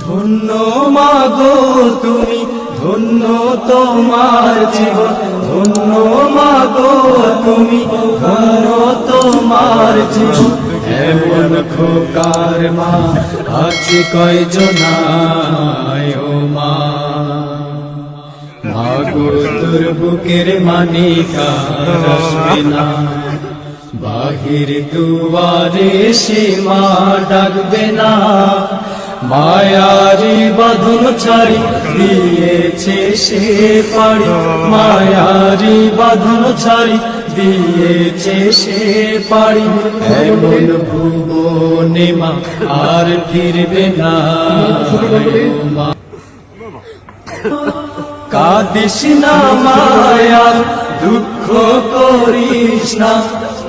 ধন্য মাগো তুমি, ধন্য তোমার জীবন, ধন্য মাগো তুমি, ধন্য তোমার জীবন। এমন খোকার মা আছে কয়জনায় ও মা? মাগো তোর বুকের মানিকা না বাহির দুয়ারে সে মা ডাকবে না। মায়ারি বাঁধন ছাড়ি দিয়েছে সে পাড়ি। মায়ারি বাঁধন ছাড়ি দিয়েছে সে পাড়ি। এমন ভুবনে মা আর ফিরবে না। কাদিস না মায়ার, দুঃখ করিস না।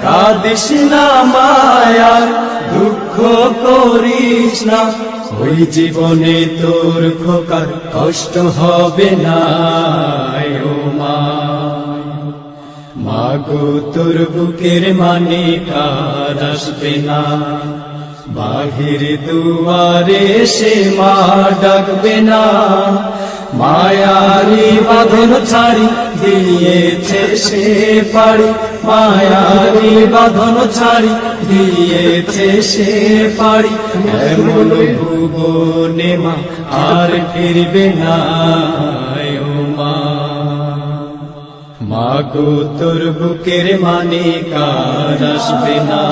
কাদিস না মায়ার, দুঃখ করিস না। ওই জীবনে তোর খোকার কষ্ট হবে না। মাগো তোর বুকের মানে কার আসবে না। বাহির দুয়ারে সে মা ডাকবে না। মায়ারি বাঁধন ছাড়ি দিয়েছে সে পাড়ি, মায়ারি বাঁধন ছাড়ি। দিয়েছে সে পাড়ি, এমন ভুবনে মা আর ফিরবে না মাগো তোর বুকের মানে কার আসবে না?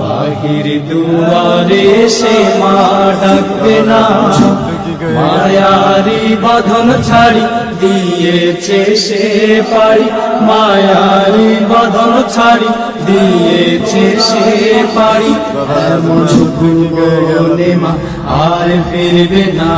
বাহির দুয়ারে সে মা ডাকবে না। মায়ারি বাঁধন ছাড়ি, দিয়েছে সে পাড়ি। মায়ারি বাঁধন ছাড়ি, দিয়েছে সে এমন ভুবনে মা আর ফিরবে না